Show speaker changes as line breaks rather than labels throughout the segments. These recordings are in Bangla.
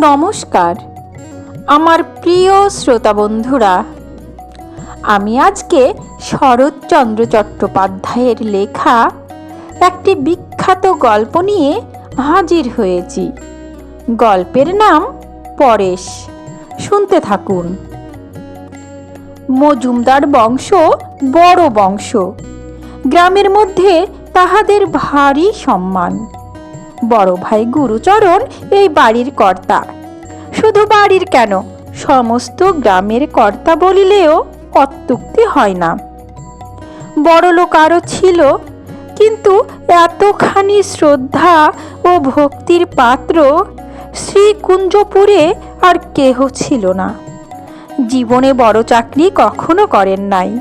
নমস্কার, আমার প্রিয় শ্রোতা বন্ধুরা। আমি আজকে শরৎচন্দ্র চট্টোপাধ্যায়ের লেখা একটি বিখ্যাত গল্প নিয়ে হাজির হয়েছি। গল্পের নাম পরেশ। শুনতে থাকুন। মজুমদার বংশ বড় বংশ। গ্রামের মধ্যে তাহাদের ভারী সম্মান। বড় ভাই গুরুচরণ এই বাড়ির কর্তা। শুধু বাড়ির কেন, সমস্ত গ্রামের কর্তা বলিলেও অত্যুক্তি হয় না। বড় লোক আরও ছিল, কিন্তু এতখানি শ্রদ্ধা ও ভক্তির পাত্র শ্রীকুঞ্জপুরে আর কেহ ছিল না। জীবনে বড় চাকরি কখনো করেন নাই।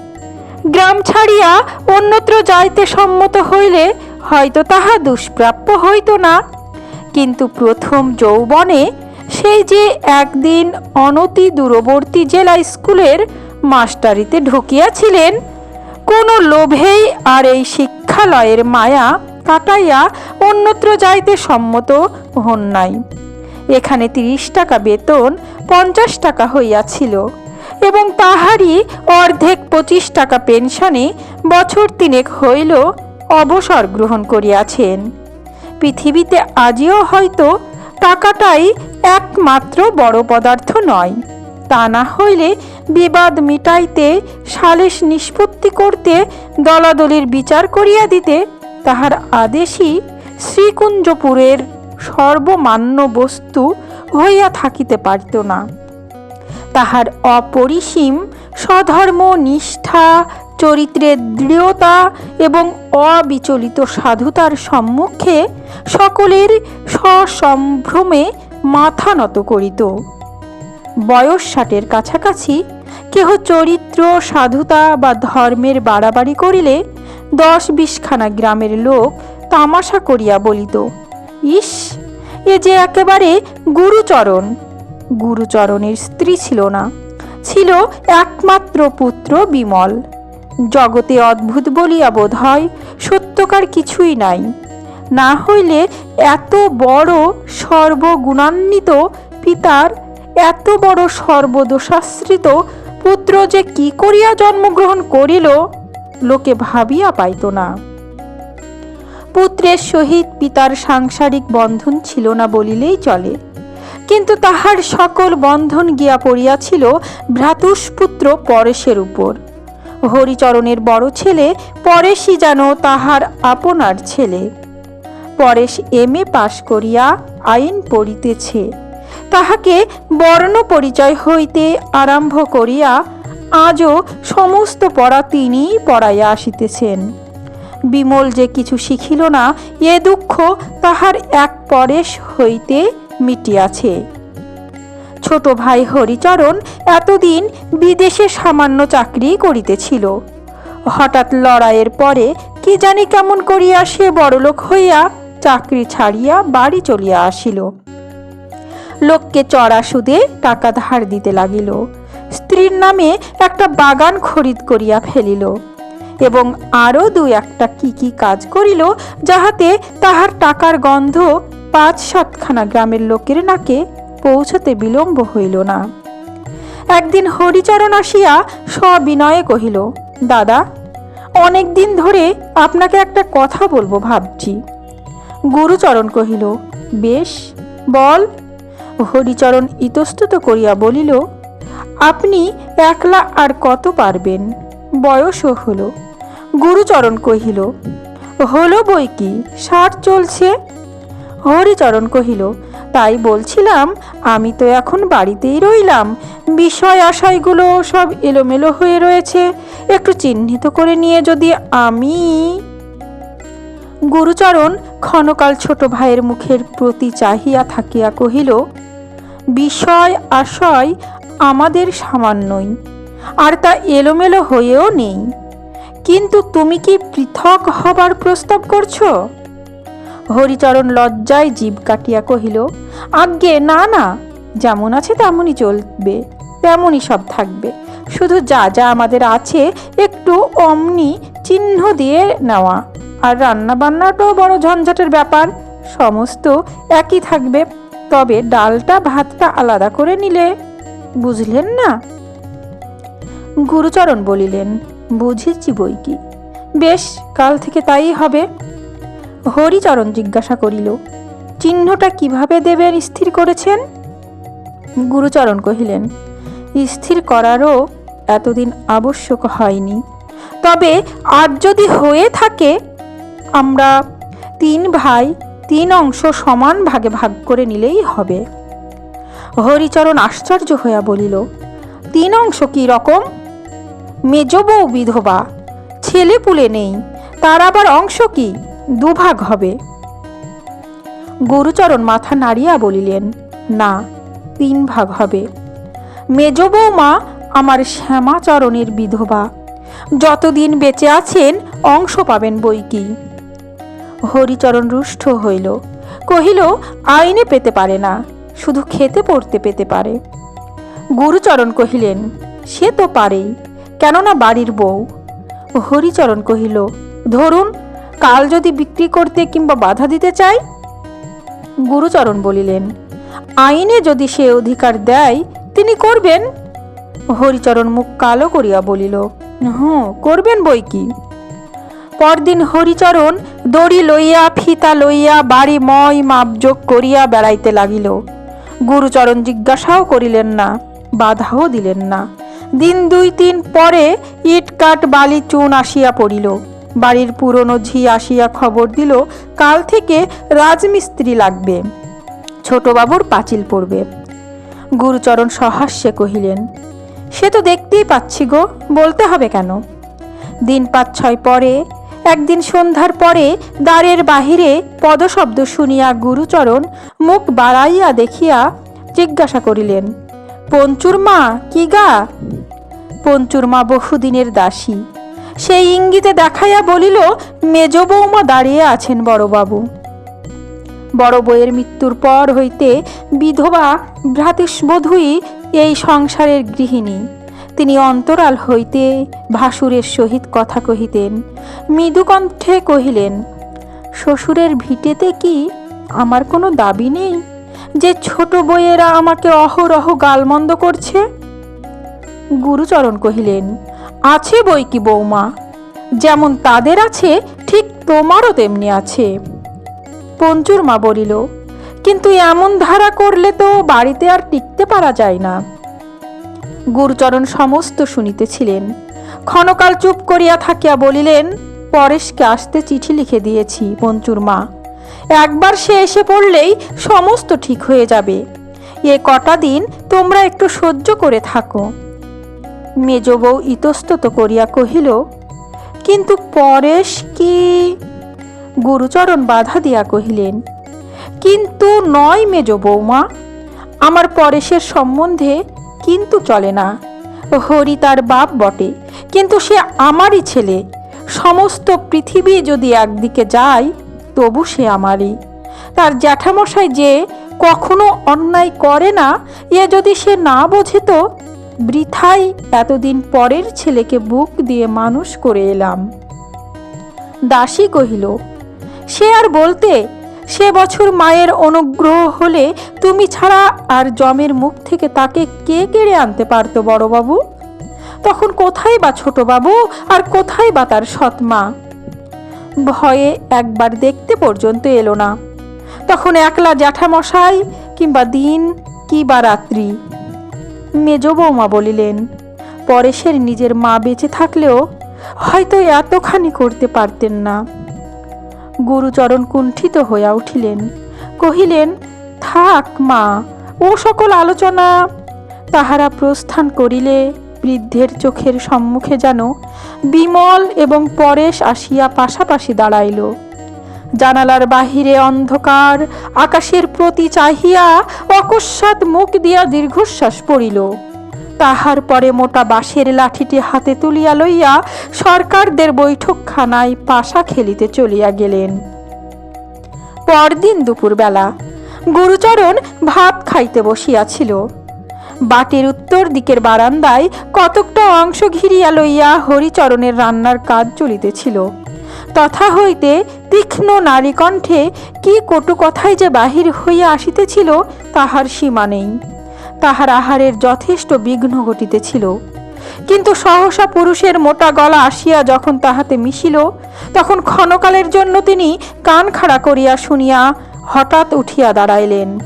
গ্রাম ছাড়িয়া অন্যত্র যাইতে সম্মত হইলে হয়তো তাহা দুষ্প্রাপ্য হইত না। কিন্তু প্রথম যৌবনে সেই যে একদিন অনতি দূরবর্তী জেলা স্কুলের মাস্টারিতে ঢুকিয়াছিলেন, কোনো লোভেই আর এই শিক্ষালয়ের মায়া কাটাইয়া অন্যত্র যাইতে সম্মত হন নাই। এখানে তিরিশ টাকা বেতন, পঞ্চাশ টাকা হইয়াছিল এবং তাহারই অর্ধেক পঁচিশ টাকা পেনশনে বছর তিনেক হইল অবসর গ্রহণ করিয়াছেন। পৃথিবীতে আজিও হয়তো টাকাটাই একমাত্র বড় পদার্থ নয়। তা না হইলে বিবাদ মিটাইতে সালিশ নিষ্পত্তি করতে, দলাদলির বিচার করিয়া দিতে তাহার আদেশই শ্রীকুঞ্জপুরের সর্বমান্য বস্তু হইয়া থাকিতে পারিত না। তাহার অপরিসীম স্বধর্ম, নিষ্ঠা চরিত্রের দৃঢ়তা এবং অবিচলিত সাধুতার সম্মুখে সকলের সসম্ভ্রমে মাথা নত করিত। বয়স ষাটের কাছাকাছি কেহ চরিত্র, সাধুতা বা ধর্মের বাড়াবাড়ি করিলে দশ বিশখানা গ্রামের লোক তামাশা করিয়া বলিত, ইস, এ যে একেবারে গুরুচরণ। গুরুচরণের স্ত্রী ছিল না, ছিল একমাত্র পুত্র বিমল। জগতে অদ্ভুত বলিয়া বোধ হয়, সত্যকার কিছুই নাই। না হইলে এত বড় সর্বগুণান্বিত পিতার, এত বড় সর্বদোষাশ্রিত পুত্র যে কি করিয়া জন্মগ্রহণ করিল, লোকে ভাবিয়া পাইত না। পুত্রের সহিত পিতার সাংসারিক বন্ধন ছিল না বলিলেই চলে। কিন্তু তাহার সকল বন্ধন গিয়া পড়িয়াছিল ভ্রাতুষ্পুত্র পরেশের উপর। হরিচরণের বড় ছেলে পরেশই যেন তাহার আপনার ছেলে। পরেশ এম এ পাশ করিয়া আইন পড়িতেছে। তাহাকে বর্ণ পরিচয় হইতে আরম্ভ করিয়া আজও সমস্ত পড়া তিনিই পড়াইয়া আসিতেছেন। বিমল যে কিছু শিখিল না, এ দুঃখ তাহার এক পরেশ হইতে মিটিয়াছে। ছোট ভাই হরিচরণ এতদিন বিদেশে সামান্য চাকরি করিতেছিল। হঠাৎ লড়াইয়ের পরে কি জানি কেমন করিয়া সে বড়লোক হইয়া চাকরি ছাড়িয়া বাড়ি চলিয়া আসিল। লোককে চড়া সুদে টাকা ধার দিতে লাগিল। স্ত্রীর নামে একটা বাগান খরিদ করিয়া ফেলিল এবং আরও দু একটা কি কি কাজ করিল যাহাতে তাহার টাকার গন্ধ পাঁচ সাতখানা গ্রামের লোকের নাকে পৌঁছতে বিলম্ব হইল না। একদিন হরিচরণ আসিয়া সবিনয়ে কহিল, দাদা, অনেক দিন ধরে আপনাকে একটা কথা বলব ভাবছি। গুরুচরণ কহিল, বেশ, বল। হরিচরণ ইতস্তত করিয়া বলিল, আপনি একলা আর কত পারবেন? বয়সও হলো। গুরুচরণ কহিল, হলো বই কি? ষাট চলছে? হরিচরণ কহিল তাই বলছিলাম, আমি তো এখন বাড়িতেই রইলাম। বিষয় আশয়গুলো সব এলোমেলো হয়ে রয়েছে। একটু চিহ্নিত করে নিয়ে যদি আমি গুরুচরণ ক্ষণকাল ছোট ভাইয়ের মুখের প্রতি চাহিয়া থাকিয়া কহিল, বিষয় আশয় আমাদের সামান্যই, আর তা এলোমেলো হয়েও নেই। কিন্তু তুমি কি পৃথক হবার প্রস্তাব করছ? হরিচরণ লজ্জায় জীব কাটিয়া কহিল আজ্ঞে, না না। যেমন আছে তেমনই চলবে, তেমনই সব থাকবে। শুধু যা যা আমাদের আছে, একটু অমনি চিহ্ন দিয়ে নেওয়া। আর রান্না বান্নাটাও বড় ঝঞ্ঝাটের ব্যাপার, সমস্ত একই থাকবে। তবে ডালটা, ভাতটা আলাদা করে নিলে, বুঝলেন না? গুরুচরণ বলিলেন, বুঝেছি বই কি। বেশ, কাল থেকে তাই হবে। হরিচরণ জিজ্ঞাসা করিল চিহ্নটা কীভাবে দেবেন স্থির করেছেন? গুরুচরণ কহিলেন, স্থির করারও এতদিন আবশ্যক হয়নি। তবে আজ যদি হয়ে থাকে, আমরা তিন ভাই, তিন অংশ সমান ভাগে ভাগ করে নিলেই হবে। হরিচরণ আশ্চর্য হইয়া বলিল, তিন অংশ কি রকম? মেজ বউ বিধবা ছেলে পুলে নেই, তার আবার অংশ কি? দুভাগ হবে। গুরুচরণ মাথা নাড়িয়া বলিলেন, না, তিন ভাগ হবে। মেজ বৌমা, আমার শ্যামাচরণের বিধবা, যতদিন বেঁচে আছেন, অংশ পাবেন বই কি? হরিচরণ রুষ্ট হইল, কহিল, আইনে পেতে পারে না, শুধু খেতে পড়তে পেতে পারে। গুরুচরণ কহিলেন, সে তো পারেই, কেননা বাড়ির বউ। হরিচরণ কহিল, ধরুন, কাল যদি বিক্রি করতে কিংবা বাধা দিতে চাই গুরুচরণ বলিলেন, আইনে যদি সে অধিকার দেয়, তিনি করবেন? হরিচরণ মুখ কালো করিয়া বলিল, হুঁ, করবেন বই কি? পরদিন হরিচরণ দড়ি লইয়া, ফিতা লইয়া, বাড়ি ময় মাপযোগ করিয়া বেড়াইতে লাগিল। গুরুচরণ জিজ্ঞাসাও করিলেন না, বাধাও দিলেন না। দিন দুই তিন পরে ইট, কাঠ, বালি, চুন আসিয়া পড়িল। বাড়ির পুরনো ঝি আসিয়া খবর দিল, কাল থেকে রাজমিস্ত্রি লাগবে। ছোটবাবুর পাঁচিল পড়বে। গুরুচরণ সহাস্যে কহিলেন, সে তো দেখতেই পাচ্ছি গো, বলতে হবে কেন? দিন পাঁচ ছয় পরে, একদিন সন্ধ্যার পরে দ্বারের বাহিরে পদশব্দ শুনিয়া গুরুচরণ মুখ বাড়াইয়া দেখিয়া জিজ্ঞাসা করিলেন, পঞ্চুর মা, কি গা? পঞ্চুর মা বহুদিনের দাসী। সেই ইঙ্গিতে দেখাইয়া বলিল, মেজ বৌমা দাঁড়িয়ে আছেন বড়বাবু। বড় বউয়ের মৃত্যুর পর হইতে বিধবা ভ্রাতুষ্বধূই এই সংসারের গৃহিণী। তিনি অন্তরাল হইতে ভাসুরের সহিত কথা কহিতেন। মৃদুকণ্ঠে কহিলেন, শ্বশুরের ভিটেতে কি আমার কোনো দাবি নেই? যে ছোট বইয়েরা আমাকে অহরহ গালমন্দ করছে? গুরুচরণ কহিলেন আছে বই কি বৌমা? যেমন তাদের আছে, ঠিক তোমারও তেমনি আছে। পঞ্চুর মা বলিল, কিন্তু এমন ধারা করলে তো বাড়িতে আর টিকতে পারা যায় না। গুরুচরণ সমস্ত শুনিতেছিলেন। ক্ষণকাল চুপ করিয়া থাকিয়া বলিলেন, পরেশকে আসতে চিঠি লিখে দিয়েছি, পঞ্চুর মা। একবার সে এসে পড়লেই সমস্ত ঠিক হয়ে যাবে। এ কটা দিন তোমরা একটু সহ্য করে থাকো। মেজ বউ ইতস্তত করিয়া কহিল, কিন্তু পরেশ কি? গুরুচরণ বাধা দিয়া কহিলেন, কিন্তু নয় মেজ বৌমা আমার পরেশের সম্বন্ধে কিন্তু চলে না। হরি তার বাপ বটে, কিন্তু সে আমারই ছেলে। সমস্ত পৃথিবী যদি একদিকে যায়, তবু সে আমারই। তার জ্যাঠামশাই যে কখনো অন্যায় করে না, এ যদি সে না বোঝে তো বৃথাই এতদিন পরের ছেলেকে বুক দিয়ে মানুষ করে এলাম। দাসী কহিল, সে আর বলতে, সে বছর মায়ের অনুগ্রহ হলে তুমি ছাড়া আর জমের মুখ থেকে তাকে কে কেড়ে আনতে পারতো বড়বাবু? তখন কোথায় বা ছোটবাবু আর কোথায় বা তার সৎমা? ভয়ে একবার দেখতে পর্যন্ত এলো না। তখন একলা জ্যাঠামশাই কিংবা দিন কি বা রাত্রি মেজ বৌমা বলিলেন, পরেশের নিজের মা বেঁচে থাকলেও হয়তো এতখানি করতে পারতেন না। গুরুচরণ কুণ্ঠিত হইয়া উঠিলেন, কহিলেন, থাক মা, ও সকল আলোচনা। তাহারা প্রস্থান করিলে বৃদ্ধের চোখের সম্মুখে যেন বিমল এবং পরেশ আসিয়া পাশাপাশি দাঁড়াইল। জানালার বাহিরে অন্ধকার, আকাশের প্রতি চাহিয়া অকস্মাৎ মুখ দিয়া দীর্ঘশ্বাস পড়িল। তাহার পরে মোটা বাঁশের লাঠিটি হাতে তুলিয়া লইয়া সরকারদের বৈঠকখানায় পাশা খেলিতে চলিয়া গেলেন। পরদিন দুপুরবেলা গুরুচরণ ভাত খাইতে বসিয়াছিল। বাটির উত্তর দিকের বারান্দায় কতকটা অংশ ঘিরিয়া লইয়া হরিচরণের রান্নার কাজ চলিতেছিল। তথা হইতে তীক্ষ্ণ নারীকণ্ঠে কি কটু কথাই যে বাহির হইয়া আসিতেছিল, তাহার সীমা নেই। তাহার আহারের যথেষ্ট বিঘ্ন ঘটিতেছিল। কিন্তু সহসা পুরুষের মোটা গলা আসিয়া যখন তাহাতে মিশিল, তখন ক্ষণকালের জন্য তিনি কান খাড়া করিয়া শুনিয়া হঠাৎ উঠিয়া দাঁড়াইলেন।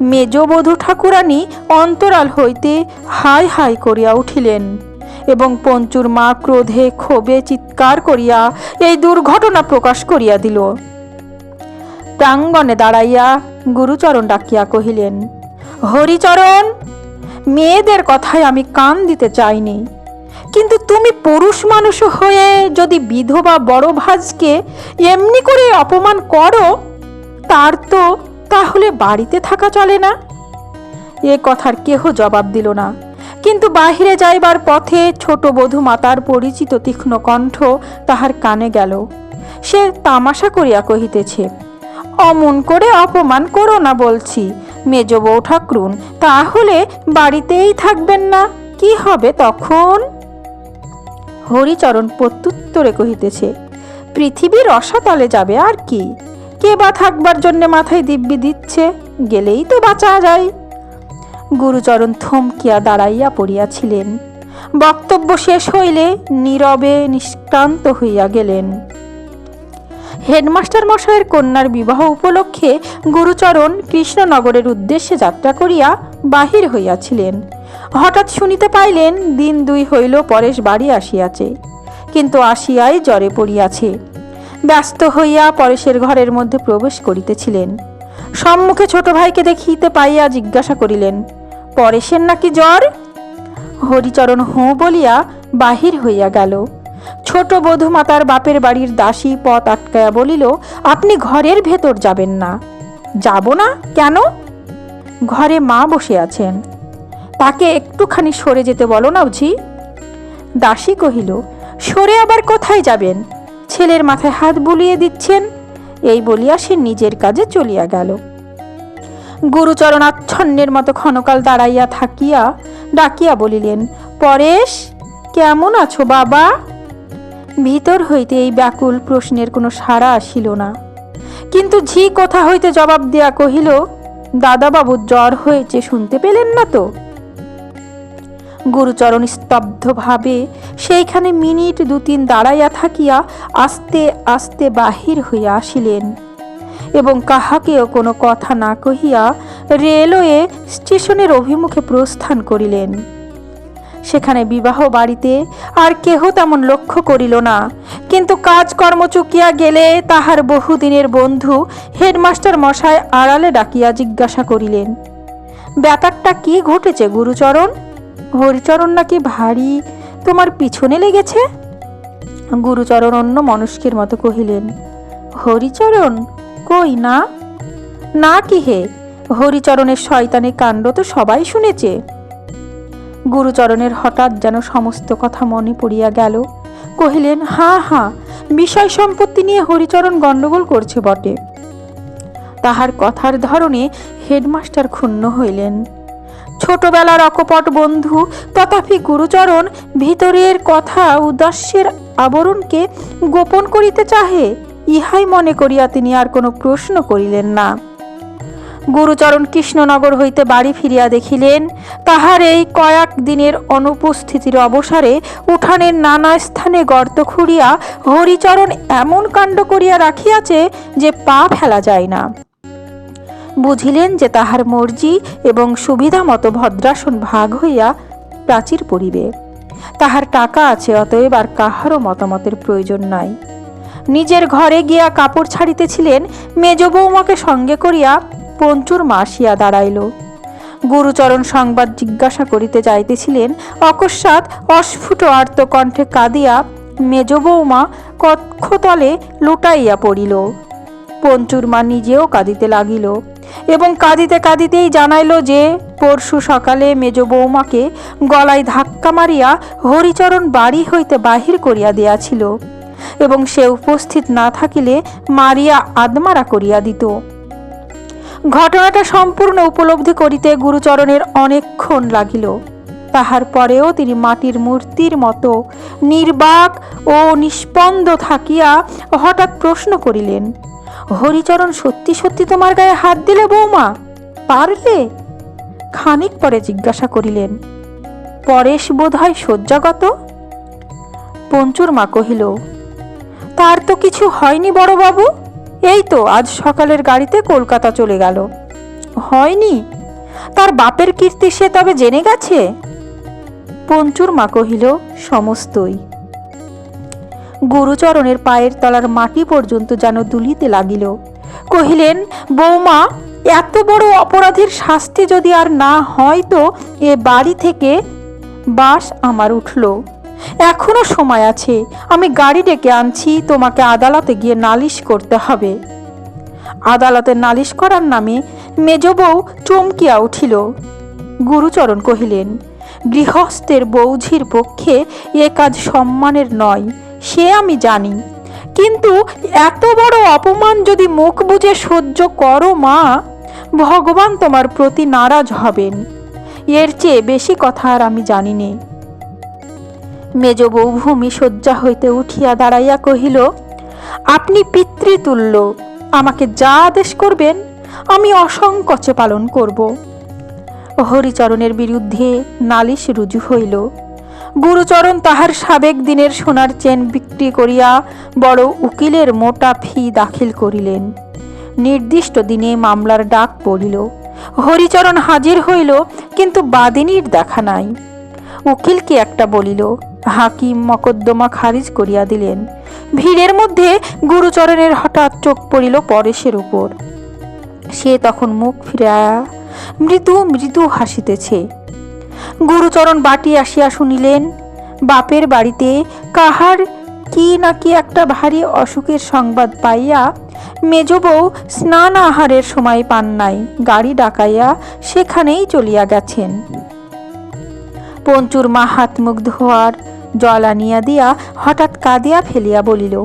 মেজবধূ ঠাকুরানী অন্তরাল হইতে হাই হাই করিয়া উঠিলেন। এবং পঞ্চুর মা ক্রোধে ক্ষোভে চিৎকার করিয়া এই দুর্ঘটনা প্রকাশ করিয়া দিল। প্রাঙ্গণে দাঁড়াইয়া গুরুচরণ ডাকিয়া কহিলেন, হরিচরণ, মেয়েদের কথায় আমি কান দিতে চাইনি। কিন্তু তুমি পুরুষ মানুষ হয়ে যদি বিধবা বড় ভাজকে এমনি করে অপমান করো, তার তো তাহলে বাড়িতে থাকা চলে না? এ কথার কেহ জবাব দিল না। কিন্তু বাহিরে যাইবার পথে ছোট বধূ মাতার পরিচিত তীক্ষ্ণ কণ্ঠ তাহার কানে গেল। সে তামাশা করিয়া কহিতেছে, অমন করে অপমান করো না বলছি। মেজ বউ ঠাকরুন, তাহলে বাড়িতেই থাকবেন না, কি হবে তখন? হরিচরণ প্রত্যুত্তরে কহিতেছে, পৃথিবীর রসাতলে যাবে আর কি? কে বা থাকবার জন্যে মাথায় দিব্যি দিচ্ছে? গেলেই তো বাঁচা যায়। গুরুচরণ থমকিয়া দাঁড়াইয়া পড়িয়াছিলেন। বক্তব্য শেষ হইলে নীরবে নিষ্ক্রান্ত হইয়া গেলেন। হেডমাস্টার মশাইয়ের কন্যার বিবাহ উপলক্ষে গুরুচরণ কৃষ্ণনগরের উদ্দেশ্যে যাত্রা করিয়া বাহির হইয়াছিলেন। হঠাৎ শুনিতে পাইলেন, দিন দুই হইল পরেশ বাড়ি আসিয়াছে, কিন্তু আসিয়াই জ্বরে পড়িয়াছে। ব্যস্ত হইয়া পরেশের ঘরের মধ্যে প্রবেশ করিতেছিলেন। সম্মুখে ছোট ভাইকে দেখিতে পাইয়া জিজ্ঞাসা করিলেন পরেশের নাকি জ্বর? হরিচরণ হোঁ বলিয়া বাহির হইয়া গেল। ছোট বধূ মাতার বাপের বাড়ির দাসী পথ আটকায়া বলিল, আপনি ঘরের ভেতর যাবেন না। যাব না কেন? ঘরে মা বসে আছেন। তাকে একটুখানি সরে যেতে বলো না বুঝি? দাসী কহিল, সরে আবার কোথায় যাবেন? ছেলের মাথায় হাত বুলিয়ে দিচ্ছেন? এই বলিয়া সে নিজের কাজে চলিয়া গেল। গুরুচরণ আচ্ছন্নের মতো ক্ষণকাল দাঁড়াইয়া থাকিয়া ডাকিয়া বলিলেন, পরেশ, কেমন আছো বাবা? ভিতর হইতে এই ব্যাকুল প্রশ্নের কোনো সাড়া আসিল না। কিন্তু ঝি কোথা হইতে জবাব দেয়া কহিল দাদাবাবুর জ্বর হয়েছে, শুনতে পেলেন না তো? গুরুচরণ স্তব্ধভাবে সেইখানে মিনিট দু তিন দাঁড়াইয়া থাকিয়া আস্তে আস্তে বাহির হইয়া আসিলেন। এবং কাহাকেও কোনো কথা না কহিয়া রেলওয়ে স্টেশনের অভিমুখে প্রস্থান করিলেন। সেখানে বিবাহ বাড়িতে আর কেহ তেমন লক্ষ্য করিল না, কিন্তু কাজকর্ম চুকিয়া গেলে তাহার বহুদিনের বন্ধু হেডমাস্টার মশায় আড়ালে ডাকিয়া জিজ্ঞাসা করিলেন, ব্যাপারটা কি ঘটেছে গুরুচরণ? হরিচরণ নাকি ভারী? তোমার পিছনে লেগেছে? গুরুচরণ অন্য মনস্কের মতো কহিলেন, হরিচরণ? কই না? না কি হে? হরিচরণের শয়তানি কাণ্ড তো সবাই শুনেছে। গুরুচরণের হঠাৎ যেন সমস্ত কথা মনে পড়িয়া গেল। কহিলেন, হা হ্যাঁ বিষয় সম্পত্তি নিয়ে হরিচরণ গণ্ডগোল করছে বটে। তাহার কথার ধরনে হেডমাস্টার ক্ষুণ্ণ হইলেন। ছোটবেলার অকপট বন্ধু, তথাপি গুরুচরণ ভিতরের কথা উদাস্যের আবরণকে গোপন করিতে চাহে? ইহাই মনে করিয়া তিনি আর কোনো প্রশ্ন করিলেন না। গুরুচরণ কৃষ্ণনগর হইতে বাড়ি ফিরিয়া দেখিলেন, তাহার এই কয়েক দিনের অনুপস্থিতির অবসরে উঠানের নানা স্থানে গর্ত খুঁড়িয়া হরিচরণ এমন কাণ্ড করিয়া রাখিয়াছে যে পা ফেলা যায় না। বুঝিলেন যে তাহার মর্জি এবং সুবিধা মতো ভদ্রাসন ভাগ হইয়া প্রাচীর পড়িবে। তাহার টাকা আছে, অতএব আর কাহারও মতামতের প্রয়োজন নাই। নিজের ঘরে গিয়া কাপড় ছাড়িতেছিলেন, মেজ বৌমাকে সঙ্গে করিয়া পঞ্চুর মাসিয়া দাঁড়াইল। গুরুচরণ সংবাদ জিজ্ঞাসা করিতে যাইতেছিলেন, অকস্মাৎ অস্ফুট আর্ত কণ্ঠে কাঁদিয়া মেজ বৌমা কক্ষতলে লুটাইয়া পড়িল। পঞ্চুর মা নিজেও কাঁদিতে লাগিল এবং কাঁদিতে কাঁদিতেই জানাইল যে, পরশু সকালে মেজ বৌমাকে গলায় ধাক্কা মারিয়া হরিচরণ বাড়ি হইতে বাহির করিয়া দিয়াছিল এবং সে উপস্থিত না থাকিলে মারিয়া আদমারা করিয়া দিত। ঘটনাটা সম্পূর্ণ উপলব্ধি করিতে গুরুচরণের অনেকক্ষণ লাগিল। তাহার পরেও তিনি মাটির মূর্তির মতো নির্বাক ও নিষ্পন্দ থাকিয়া হঠাৎ প্রশ্ন করিলেন, হরিচরণ সত্যি সত্যি তোমার গায়ে হাত দিলে বৌমা? পারলে? খানিক পরে জিজ্ঞাসা করিলেন, পরেশ বোধ হয় শয্যাগত? পঞ্চুর মা কহিল তার তো কিছু হয়নি বড়বাবু। এই তো আজ সকালের গাড়িতে কলকাতা চলে গেল। হয়নি? তার বাপের কীর্তি সে তবে জেনে গেছে? পঞ্চুর মা কহিল, সমস্তই। গুরুচরণের পায়ের তলার মাটি পর্যন্ত যেন দুলিতে লাগিল। কহিলেন, বৌমা, এত বড় অপরাধের শাস্তি যদি আর না হয় তো এ বাড়ি থেকে বাস আমার উঠল। এখনও সময় আছে। আমি গাড়ি ডেকে আনছি, তোমাকে আদালতে গিয়ে নালিশ করতে হবে। আদালতে নালিশ করার নামে মেজ বউ চমকিয়া উঠিল। গুরুচরণ কহিলেন, গৃহস্থের বৌঝির পক্ষে এ কাজ সম্মানের নয়, সে আমি জানি। কিন্তু এত বড় অপমান যদি মুখ বুঝে সহ্য করো মা, ভগবান তোমার প্রতি নারাজ হবেন। এর চেয়ে বেশি কথা আর আমি জানি নে। মেজ বউ ভূমি শয্যা হইতে উঠিয়া দাঁড়াইয়া কহিল, আপনি পিতৃতুল্য, আমাকে যা আদেশ করবেন, আমি অসংকোচে পালন করব হরিচরণের বিরুদ্ধে নালিশ রুজু হইল। গুরুচরণ তাহার সাবেক দিনের সোনার চেন বিক্রি করিয়া বড় উকিলের মোটা ফি দাখিল করিলেন। নির্দিষ্ট দিনে মামলার ডাক পড়িল। হরিচরণ হাজির হইল, কিন্তু বাদিনীর দেখা নাই। উকিলকে একটা বলিল হাকিম মকদ্দমা খারিজ করিয়া দিলেন। ভিড়ের মধ্যে গুরুচরণের হঠাৎ চোখ পড়িল পরেশের উপর। সে তখন মুখ ফিরায়া মৃদু মৃদু হাসিতেছে। গুরুচরণ বাটি আসিয়া শুনিলেন, বাপের বাড়িতে কাহার কি নাকি একটা ভারী অসুখের সংবাদ পাইয়া মেজ বউ স্নান আহারের সময় পান নাই, গাড়ি ডাকাইয়া সেখানেই চলিয়া গেছেন। পঞ্চুর মা হাত মুখ ধোয়ার জল আনিয়া দিয়া হঠাৎ কাঁদিয়া ফেলিয়া বলিল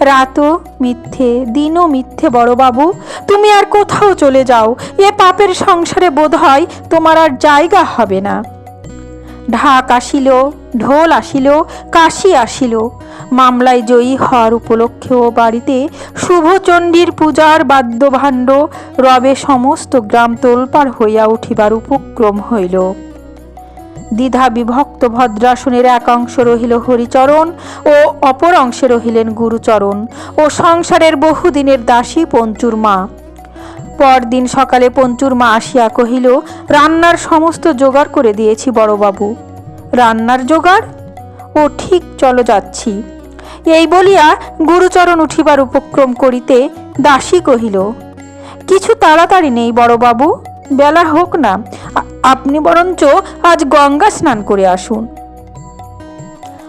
রাতও মিথ্যে দিনও মিথ্যে বড়বাবু তুমি আর কোথাও চলে যাও, এ পাপের সংসারে বোধ হয় তোমার আর জায়গা হবে না ঢাক আসিল, ঢোল আসিল, কাশি আসিল। মামলায় জয়ী হওয়ার উপলক্ষেও বাড়িতে শুভচণ্ডীর পূজার বাদ্যভাণ্ড রবে সমস্ত গ্রাম তোলপাড় হইয়া উঠিবার উপক্রম হইল। দ্বিধা বিভক্ত ভদ্রাসনের এক অংশ রহিল হরিচরণ ও অপর অংশে রহিলেন গুরুচরণ ও সংসারের বহুদিনের দাসী পঞ্চুর মা। পরদিন সকালে পঞ্চুর মা আসিয়া কহিল, রান্নার সমস্ত জোগাড় করে দিয়েছি বড়বাবু। রান্নার জোগাড়? ও ঠিক, চলো যাচ্ছি। এই বলিয়া গুরুচরণ উঠিবার উপক্রম করিতে দাসী কহিল, কিছু তাড়াতাড়ি নেই বড়বাবু, বেলা হোক না আপনি বরঞ্চ আজ গঙ্গা স্নান করে আসুন।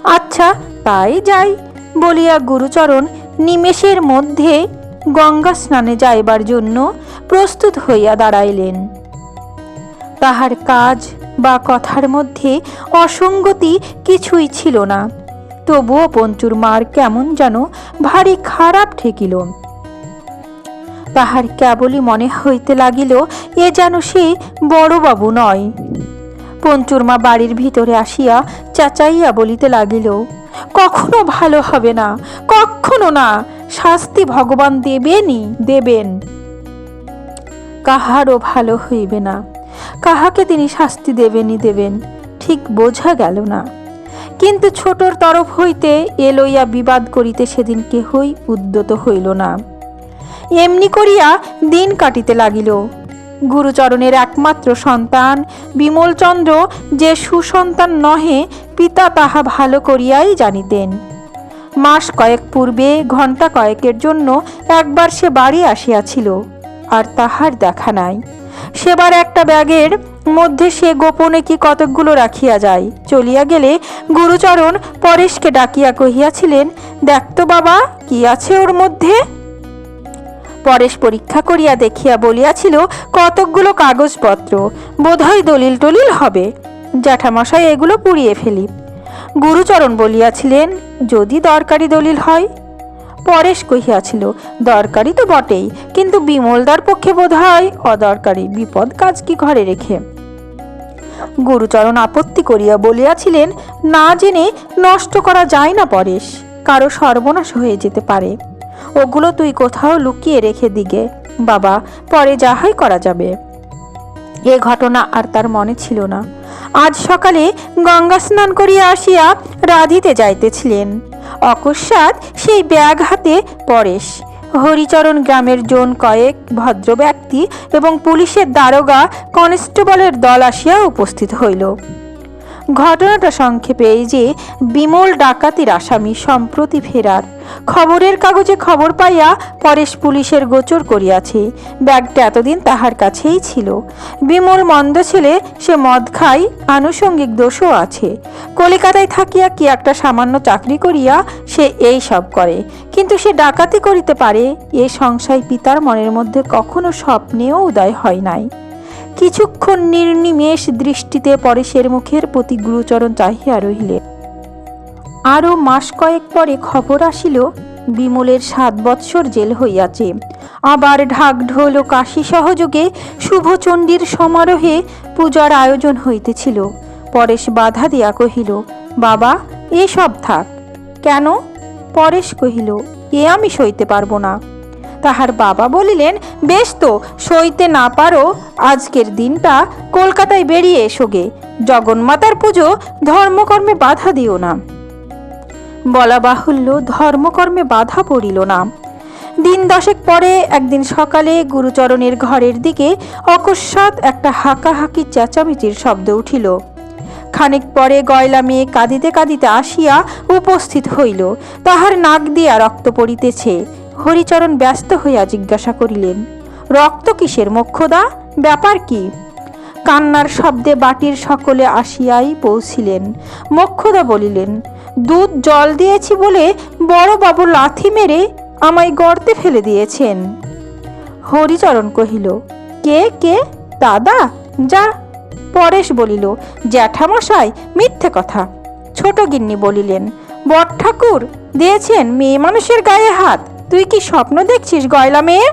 আচ্ছা তাই যাই, বলিয়া গুরুচরণ নিমেষের মধ্যে গঙ্গা স্নানে যাইবার জন্য প্রস্তুত হইয়া দাঁড়াইলেন। তাহার কাজ বা কথার মধ্যে অসঙ্গতি কিছুই ছিল না, তবুও পঞ্চুর মার কেমন যেন ভারী খারাপ ঠেকিল। তাহার কেবলই মনে হইতে লাগিল, এ যেন সে বড়বাবু নয়। পঞ্চুর মা বাড়ির ভিতরে আসিয়া চেঁচাইয়া বলিতে লাগিল, কখনো ভালো হবে না, কখনো না, শাস্তি ভগবান দেবেনই, দেবেন। কাহারও ভালো হইবে না, কাহাকে তিনি শাস্তি দেবেনই দেবেন, ঠিক বোঝা গেল না। কিন্তু ছোটর তরফ হইতে এ লইয়া বিবাদ করিতে সেদিন কেহই উদ্যত হইল না। এমনি করিয়া দিন কাটিতে লাগিল। গুরুচরণের একমাত্র সন্তান বিমলচন্দ্র যে সুসন্তান নহে, পিতা তাহা ভালো করিয়াই জানিতেন। মাস কয়েক পূর্বে, ঘণ্টা কয়েকের জন্য একবার সে বাড়ি আসিয়াছিল, আর তাহার দেখা নাই। সেবার একটা ব্যাগের মধ্যে সে গোপনে কি কতকগুলো রাখিয়া যায়, চলিয়া গেলে গুরুচরণ পরেশকে ডাকিয়া কহিয়াছিলেন, দেখ তো বাবা, কি আছে ওর মধ্যে? পরেশ পরীক্ষা করিয়া দেখিয়া বলিয়াছিল, কতকগুলো কাগজপত্র? বোধহয় দলিল টলিল হবে। জ্যাঠামশাই এগুলো পুড়িয়ে ফেলি। গুরুচরণ বলিয়াছিলেন, যদি দরকারি দলিল হয়? পরেশ কহিয়াছিল, দরকারি তো বটেই, কিন্তু বিমলদার পক্ষে বোধ হয় অদরকারি বিপদ কাজ কি ঘরে রেখে? গুরুচরণ আপত্তি করিয়া বলিয়াছিলেন, না জেনে নষ্ট করা যায় না পরেশ, কারও সর্বনাশ হয়ে যেতে পারে। ওগুলো তুই কোথাও লুকিয়ে রেখে দিগে। বাবা, পরে যাহাই করা যাবে। এ ঘটনা আর তার মনে ছিল না। আজ সকালে গঙ্গা স্নান করিয়া আসিয়া রাধিতে যাইতেছিলেন। অকস্মাৎ সেই ব্যাগ হাতে পরেশ। হরিচরণ গ্রামের জন কয়েক ভদ্র ব্যক্তি এবং পুলিশের দারোগা কনস্টেবলের দল আসিয়া উপস্থিত হইল। ঘটনাটা সংক্ষেপে এই যে, বিমল ডাকাতির আসামি সম্প্রতি ফেরার। খবরের কাগজে খবর পাইয়া পরেশ পুলিশের গোচর করিয়াছে। ব্যাগটা এতদিন তাহার কাছেই ছিল। বিমল মন্দ ছেলে, সে মদ খায়, আনুষঙ্গিক দোষও আছে। কলিকাতায় থাকিয়া কি একটা সামান্য চাকরি করিয়া সে এই সব করে। কিন্তু সে ডাকাতি করিতে পারে, এ সংশয় পিতার মনের মধ্যে কখনো স্বপ্নেও উদয় হয় নাই। কিছুক্ষণ নির্নিমেষ দৃষ্টিতে পরেশের মুখের প্রতি গুরুচরণ চাহিয়া রহিলেন আরও মাস কয়েক পরে খবর আসিল, বিমলের সাত বৎসর জেল হইয়াছে। আবার ঢাক ঢোল ও কাশি সহযোগে শুভচণ্ডীর সমারোহে পূজার আয়োজন হইতেছিল। পরেশ বাধা দিয়া কহিল, বাবা এসব থাক। কেন? পরেশ কহিল, এ আমি সইতে পারব না। তাহার বাবা বলিলেন, বেশ তো, সইতে না পারো, আজকের দিনটা কলকাতায় বেরিয়ে এসোগে জগন্মাতার পুজো ধর্মকর্মে বাধা দিও না বলা বাহুল্য ধর্মকর্মে বাধা পড়িল না। দিন দশেক পরে একদিন সকালে গুরুচরণের ঘরের দিকে অকস্মাৎ একটা হাঁকাহাঁকি চেঁচামেচির শব্দ উঠিল। খানিক পরে গয়লা মেয়ে কাঁদিতে কাঁদিতে আসিয়া উপস্থিত হইল। তাহার নাক দিয়া রক্ত পড়িতেছে। হরিচরণ ব্যস্ত হইয়া জিজ্ঞাসা করিলেন, রক্ত কিসের মোক্ষদা? ব্যাপার কি? কান্নার শব্দে বাটির সকলে আসিয়াই পৌঁছিলেন। মোক্ষদা বলিলেন, দুধ জল দিয়েছি বলে বড় বাবু লাথি মেরে আমায় গর্তে ফেলে দিয়েছেন। হরিচরণ কহিল, কে কে? দাদা? যা পরেশ বলিল, জ্যাঠামশাই, মিথ্যে কথা। ছোট গিন্নি বলিলেন বট ঠাকুর দিয়েছেন মেয়ে মানুষের গায়ে হাত। তুই কি স্বপ্ন দেখছিস, গয়লা মেয়ে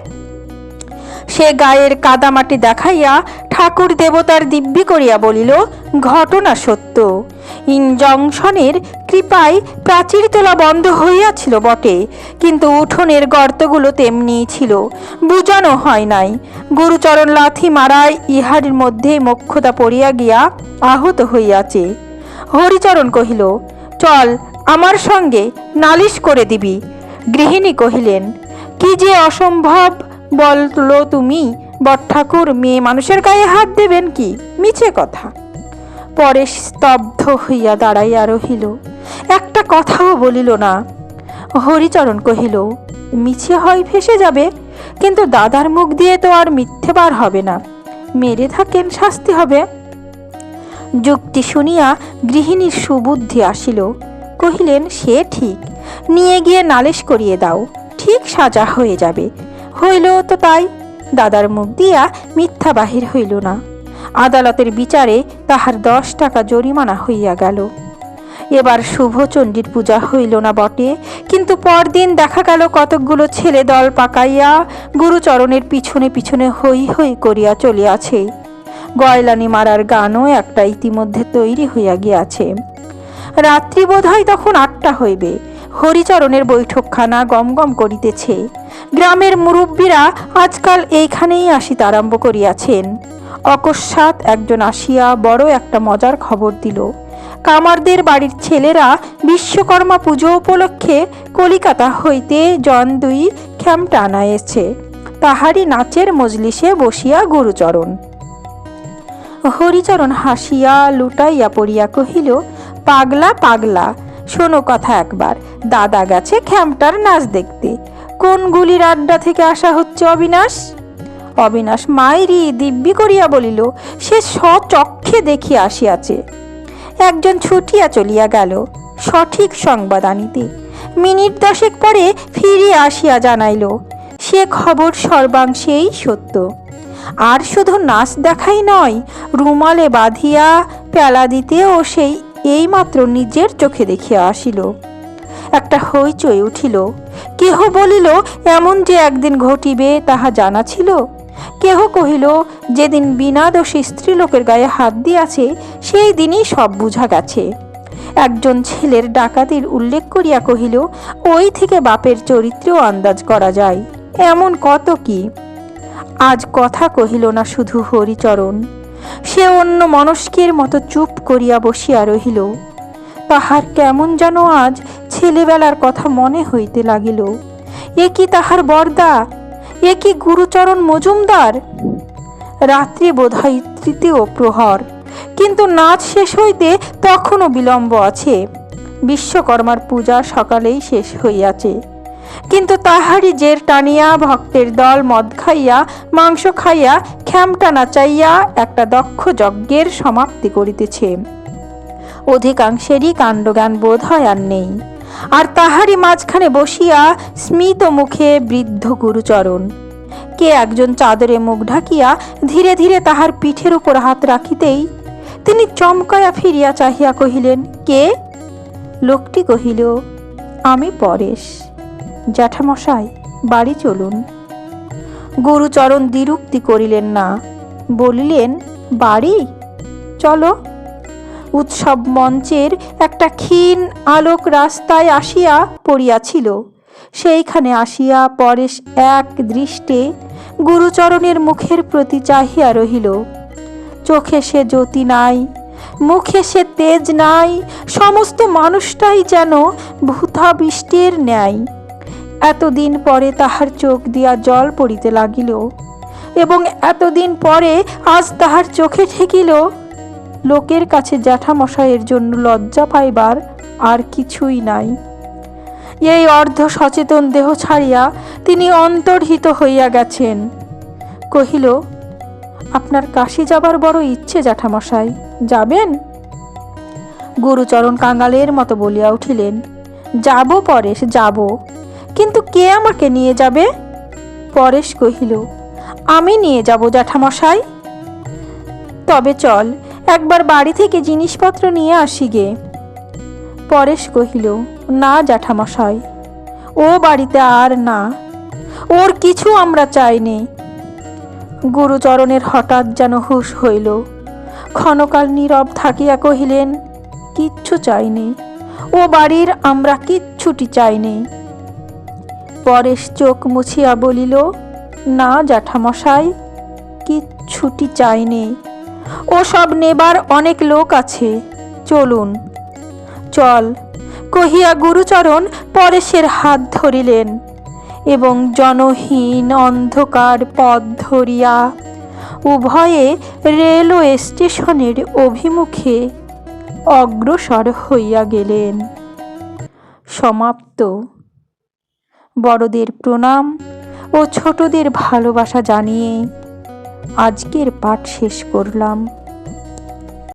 সে গায়ের কাদামাটি দেখাইয়া ঠাকুর দেবতার দিব্যি করিয়া বলিল, ঘটনা সত্য। ইনজংশনের কৃপায় প্রাচীর তোলা বন্ধ হইয়াছিল বটে, কিন্তু উঠোনের গর্তগুলো তেমনিই ছিল। বুঝানো হয় নাই। গুরুচরণ লাথি মারায় ইহার মধ্যে মোক্ষদা পড়িয়া গিয়া আহত হইয়াছে। হরিচরণ কহিল, চল, আমার সঙ্গে নালিশ করে দিবি। গৃহিণী কহিলেন, কি যে অসম্ভব বলল তুমি, বটঠাকুর, মেয়ে মানুষের গায়ে হাত দেবেন কি? মিছে কথা। পরে স্তব্ধ হইয়া দাঁড়াইয়া রহিল। একটা কথাও বলিল না। হরিচরণ কহিল, মিছে হয় ফেসে যাবে, কিন্তু দাদার মুখ দিয়ে তো আর মিথ্যে বার হবে না। মেরে থাকেন, শাস্তি হবে। যুক্তি শুনিয়া গৃহিণীর সুবুদ্ধি আসিল। কহিলেন, সে ঠিক। নিয়ে গিয়ে নালিশ করিয়ে দাও, ঠিক সাজা হয়ে যাবে। হইল তো তাই, দাদার মুখ দিয়া মিথ্যা বাহির হইল না। আদালতের বিচারে তাহার দশ টাকা জরিমানা হইয়া গেল। এবার শুভচণ্ডীর পূজা হইল না বটে, কিন্তু পরদিন দেখা গেল কতকগুলো ছেলে দল পাকাইয়া গুরুচরণের পিছনে পিছনে হই হই করিয়া চলিয়াছে। গয়লানি মারার গানও একটা ইতিমধ্যে তৈরি হইয়া গিয়াছে। রাত্রি বোধ হয় তখন আটটা হইবে হরিচরণের বৈঠকখানা গমগম করিতেছে। গ্রামের মুরব্বীরা আজকাল এইখানেই আসিতে আরম্ভ করিয়াছেন। অকস্মাৎ একজন আসিয়া বড় একটা মজার খবর দিল। কামারদের বাড়ির ছেলেরা বিশ্বকর্মা পুজো উপলক্ষে কলিকাতা হইতে জন দুই খ্যামটা আনায়েছে তাহারই নাচের মজলিসে বসিয়া গুরুচরণ। হরিচরণ হাসিয়া লুটাইয়া পড়িয়া কহিল, পাগলা পাগলা শোনো কথা একবার। দাদা গেছে খ্যামটার নাচ দেখতে। কোন গুলির আড্ডা থেকে আসা হচ্ছে অবিনাশ? অবিনাশ মায়েরই দিব্যি করিয়া বলিল, সে স্বচক্ষে দেখিয়া আসিয়াছে। একজন ছুটিয়া চলিয়া গেল, সঠিক সংবাদ আনিতে। মিনিট দশেক পরে ফিরিয়া আসিয়া জানাইল, সে খবর সর্বাংশেই সত্য। আর শুধু নাচ দেখাই নয়, রুমালে বাঁধিয়া পেলা দিতেও সেই এইমাত্র নিজের চোখে দেখিয়া আসিল। একটা হইচই উঠিল। কেহ বলিল, এমন যে একদিন ঘটিবে তাহা জানা ছিল? কেহ কহিল, যেদিন বিনা দোষী স্ত্রীলোকের গায়ে হাত দিয়াছে, সেই দিনই সব বুঝা গেছে। একজন ছেলের ডাকাতির উল্লেখ করিয়া কহিল, ওই থেকে বাপের চরিত্রেও আন্দাজ করা যায়। এমন কত কি? আজ কথা কহিল না শুধু হরিচরণ। সে অন্য মনস্কের মতো চুপ করিয়া বসিয়া রহিল। তাহার কেমন যেন আজ ছেলেবেলার কথা মনে হইতে লাগিল। এ কি তাহার বরদা? এ কি গুরুচরণ মজুমদার? রাত্রি বোধহয় তৃতীয় প্রহর, কিন্তু নাচ শেষ হইতে তখনও বিলম্ব আছে। বিশ্বকর্মার পূজা সকালেই শেষ হইয়াছে। কিন্তু তাহারই জের টানিয়া ভক্তের দল মদ খাইয়া, মাংস খাইয়া খ্যামটা নাচাইয়া একটা দক্ষ যজ্ঞের সমাপ্তি করিতেছে। অধিকাংশেরই কাণ্ডজ্ঞান বোধ হয় আর নেই। আর তাহারই মাঝখানে বসিয়া স্মিত মুখে বৃদ্ধ গুরুচরণ। কে একজন চাদরে মুখ ঢাকিয়া ধীরে ধীরে তাহার পিঠের উপর হাত রাখিতেই তিনি চমকায়া ফিরিয়া চাহিয়া কহিলেন, কে? লোকটি কহিল, আমি পরেশ। জ্যাঠামশাই, বাড়ি চলুন। গুরুচরণ দ্বিরুক্তি করিলেন না। বলিলেন, বাড়ি? চলো। উৎসব মঞ্চের একটা ক্ষীণ আলোক রাস্তায় আসিয়া পড়িয়াছিল। সেইখানে আসিয়া পরেশ এক দৃষ্টে গুরুচরণের মুখের প্রতি চাহিয়া রহিল। চোখে সে জ্যোতি নাই, মুখে সে তেজ নাই, সমস্ত মানুষটাই যেন ভূতাবিষ্টের ন্যায়। এতদিন পরে তাহার চোখ দিয়া জল পড়িতে লাগিল এবং এতদিন পরে আজ তাহার চোখে ঠেকিল। লোকের কাছে জ্যাঠামশাইয়ের জন্য লজ্জা পাইবার আর কিছুই নাই। এই অর্ধ সচেতন দেহ ছাড়িয়া তিনি অন্তর্হিত হইয়া গেছেন। কহিল, আপনার কাশি যাবার বড় ইচ্ছে জ্যাঠামশাই যাবেন? গুরুচরণ কাঙালের মতো বলিয়া উঠিলেন, যাব পরেশ, যাব। কিন্তু কে আমাকে নিয়ে যাবে? পরেশ কহিল, আমি নিয়ে যাব জ্যাঠামশাই। তবে চল, একবার বাড়ি থেকে জিনিসপত্র নিয়ে আসি গে। পরেশ কহিল, না জ্যাঠামশাই, ও বাড়িতে আর না, ওর কিছু আমরা চাইনি গুরুচরণের হঠাৎ যেন হুশ হইল। ক্ষণকাল নীরব থাকিয়া কহিলেন, কিচ্ছু চাইনি ও বাড়ির আমরা কিচ্ছুটি চাইনি পরেশ চোখ মুছিয়া বলিল, না জ্যাঠামশাই, কিচ্ছুটি চাইনি ও সব নেবার অনেক লোক আছে, চলুন। চল। কহিয়া গুরুচরণ পরেশের হাত ধরিলেন এবং জনহীন অন্ধকার পথ ধরিয়া উভয়ে রেলওয়ে স্টেশনের অভিমুখে অগ্রসর হইয়া গেলেন। সমাপ্ত। বড়দের প্রণাম ও ছোটদের ভালোবাসা জানিয়ে আজকের পাঠ শেষ করলাম।